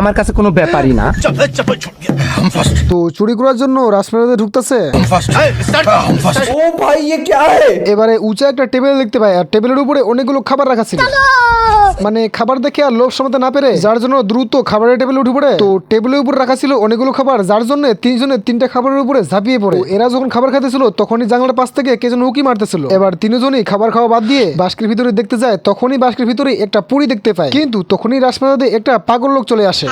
আমার কাছে কোনো ব্যাপারই না। তো চুরি করার জন্য রাজপ্রাসাদে ঢুকতেছে? ও ভাই এবারে উঁচা একটা টেবিল দেখতে পাই আর টেবিলের উপরে অনেকগুলো খাবার রাখা ছিল। মানে খাবার দেখে আর লোভ সামলাতে না পেরে যার জন্য দ্রুত খাবারের টেবিলে উঠে পড়ে। তো টেবিলের উপর রাখা ছিল অনেকগুলো খাবার যার জন্য তিনজনে তিনটা খাবারের উপরে ঝাঁপিয়ে পড়ে। এরা যখন খাবার খাইতেছিল তখনই জানলার পাশ থেকে কে যেন উকি মারতেছিল। এবার তিনজনই খাবার খাওয়া বাদ দিয়ে বাস্কের ভিতরে দেখতে যায় তখনই বাস্কের ভিতরে একটা পুরি দেখতে পায়। কিন্তু তখনই রাসমেলাতে একটা পাগল লোক চলে আসে।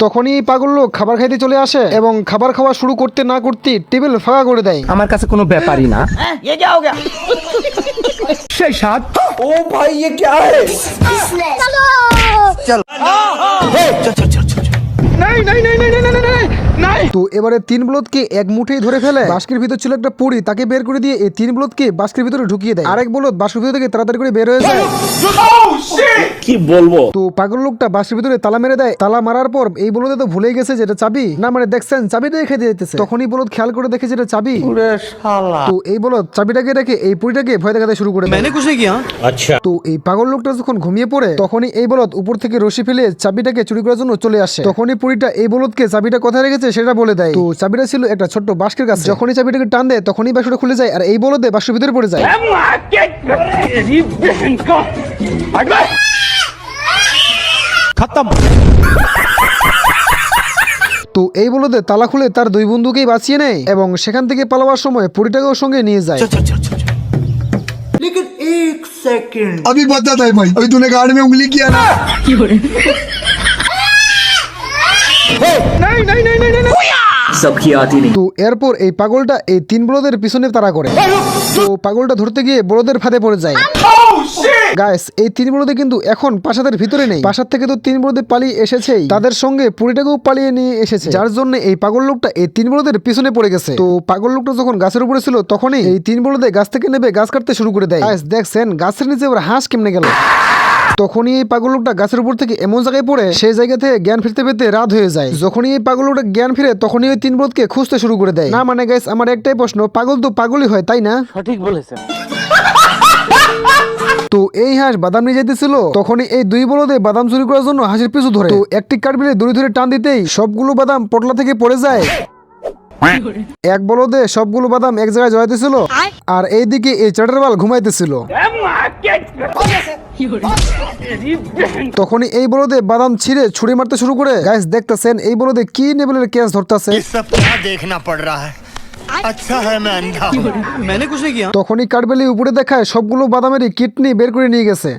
তখনই এই পাগল লোক খাবার খাইতে চলে আসে এবং খাবার খাওয়া শুরু করতে না করতে টেবিল ফাঁকা করে দেয় আমার কাছে কোনো ব্যাপারই না ये क्या हो गया সেই স্বাদ ओ भाई ये क्या है তো এবারে তিন ব্লদকে এক মুঠেই ধরে ফেলে। বাস্কের ভিতর ছিল একটা পুরি তাকে বের করে দিয়ে এই তিন ব্লদকে বাস্কের ভিতরে ঢুকিয়ে দেয়। আরেক ব্লদ বাস্কের ভিতর থেকে তাড়াতাড়ি করে বের হয়ে যায়। কি বলব? তো পাগল লোকটা ভিতরে তালা মেরে দেয়। তালা মারার পর এই তো ভুলে গেছে যেটা চাবি। না মানে দেখছেন রেখে দিতেছে। তখনই বলদ খেয়াল করে দেখে যেটা চাবি। তো এই চাবিটাকে রেখে এই পুরিটাকে ভয় দেখাতে শুরু করে মানে গিয়া আচ্ছা। তো এই পাগল লোকটা যখন ঘুমিয়ে পড়ে তখনই এই বলদ উপর থেকে রশি ফেলে চাবিটাকে চুরি করার জন্য চলে আসে। তখনই পুরিটা এই বলদকে চাবিটা কোথায় রেখেছে সেটা বলে দেয় তো চাবিটা ছিল একটা ছোট্ট বাস্কের কাছে যখনই চাবিটাকে টান দেয় তখনই বাক্সটা খুলে যায় আর এই বলদে বাক্সের ভিতরে পড়ে যায় खत्म তো এই বলদে তালা খুলে তার দুই বন্ধুকেই বাঁচিয়ে নেয় এবং সেখান থেকে পালাবার সময় পুরিটাকেও সঙ্গে নিয়ে যায় अभी बता था भाई अभी तूने गाड़ी में उंगली किया ना সব তো এরপর এই পাগলটা এই তিন বলদের পিছনে তারা করে। তো পাগলটা ধরতে গিয়ে বলদের ফাঁদে পড়ে যায়। গাইস এই তিন বলদে কিন্তু এখন প্রাসাদের ভিতরে নেই। প্রাসাদ থেকে তো তিন বলদে পালিয়ে এসেছেই। তাদের সঙ্গে পুরিটাকেও পালিয়ে নিয়ে এসেছে। যার জন্য এই পাগল লোকটা এই তিন বলদের পিছনে পড়ে গেছে। তো পাগল লোকটা যখন গাছের উপরে ছিল, তখনই এই তিন বলদে গাছ থেকে নেবে গাছ কাটতে শুরু করে দেয়। দেখছেন, গাছের নিচে ওর হাঁস কেমনে গেল? তখনই এই পাগল লোকটা গাছের উপর থেকে এমন জায়গায় পড়ে সেই জায়গা থেকে জ্ঞান ফিরতে পেতে রাত হয়ে যায়। যখনই এই পাগল লোকটা জ্ঞান ফিরে তখনই ওই তিন ব্রতকে খুঁজতে শুরু করে দেয়। না মানে গাইস আমার একটাই প্রশ্ন পাগল তো পাগলই হয় তাই না? সঠিক বলেছেন। তো এই হাঁস বাদাম নিয়ে যেতেছিল তখনই এই দুই বলদে বাদাম চুরি করার জন্য হাঁসের পিছু ধরে। তো একটি কাঠবিলে দড়ি ধরে টান দিতেই সবগুলো বাদাম পটলা থেকে পড়ে যায়। এক বলদে সবগুলো বাদাম এক জায়গায় জড়াইতেছিল আর এইদিকে এই চাটার বাল ঘুমাইতেছিল। তখনই এই বলদে বাদাম ছিঁড়ে ছুরি মারতে শুরু করে। গাইস দেখতেছেন এই বলদে কি নেবেলের কেস ধরতেছে? দেখনা পড় রা আচ্ছা তখনই কাঠবেলি উপরে দেখায় সবগুলো বাদামেরই কিডনি বের করে নিয়ে গেছে।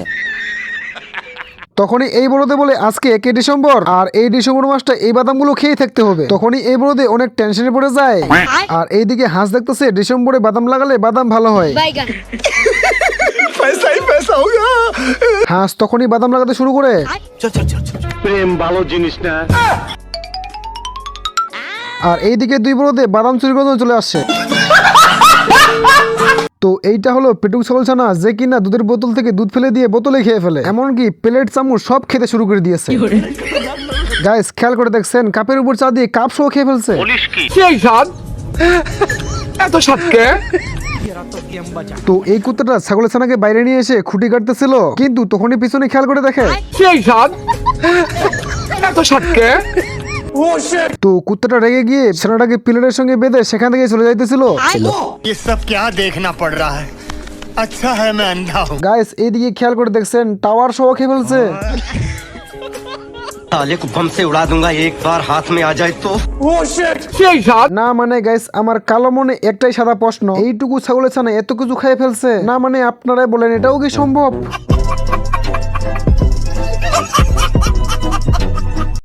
তখনই এই বলতে বলে আজকে একে ডিসেম্বর আর এই ডিসেম্বর মাসটা এই বাদামগুলো খেয়ে থাকতে হবে। তখনই এই বলতে অনেক টেনশনে পড়ে যায়। আর এইদিকে হাঁস দেখতেছে ডিসেম্বরে বাদাম লাগালে বাদাম ভালো হয়। হাঁস তখনই বাদাম লাগাতে শুরু করে। প্রেম ভালো জিনিস না। আর এইদিকে দুই বলদে বাদাম চুরি করে চলে আসছে। তো এইটা হলো পেটুক ছাগল ছানা যে কিনা দুধের বোতল থেকে দুধ ফেলে দিয়ে বোতলে খেয়ে ফেলে। এমনকি প্লেট চামচ সব খেতে শুরু করে দিয়েছে। গাইস খেয়াল করে দেখছেন কাপের উপর চা দিয়ে কাপ সহ খেয়ে ফেলছে। সেই স্বাদ? এত স্বাদকে তো এই কুত্তাটা ছাগলের ছানাকে বাইরে নিয়ে এসে খুঁটি কাটতেছিল কিন্তু তখনই পিছনে খেয়াল করে দেখে। তো কুত্তাটা রেগে গিয়ে ছানাটাকে পিলারের সঙ্গে বেঁধে সেখান থেকে চলে যাইতেছিল। গাইস এইদিকে খেয়াল করে দেখছেন টাওয়ার সহ খেয়ে ফেলছে। তাহলে কমসে উড়া দুঙ্গা একবার হাত মে আ যায় তো না মানে গাইস আমার কালো মনে একটাই সাদা প্রশ্ন। এইটুকু ছাগলের ছানা এত কিছু খেয়ে ফেলছে। না মানে আপনারাই বলেন এটাও কি সম্ভব?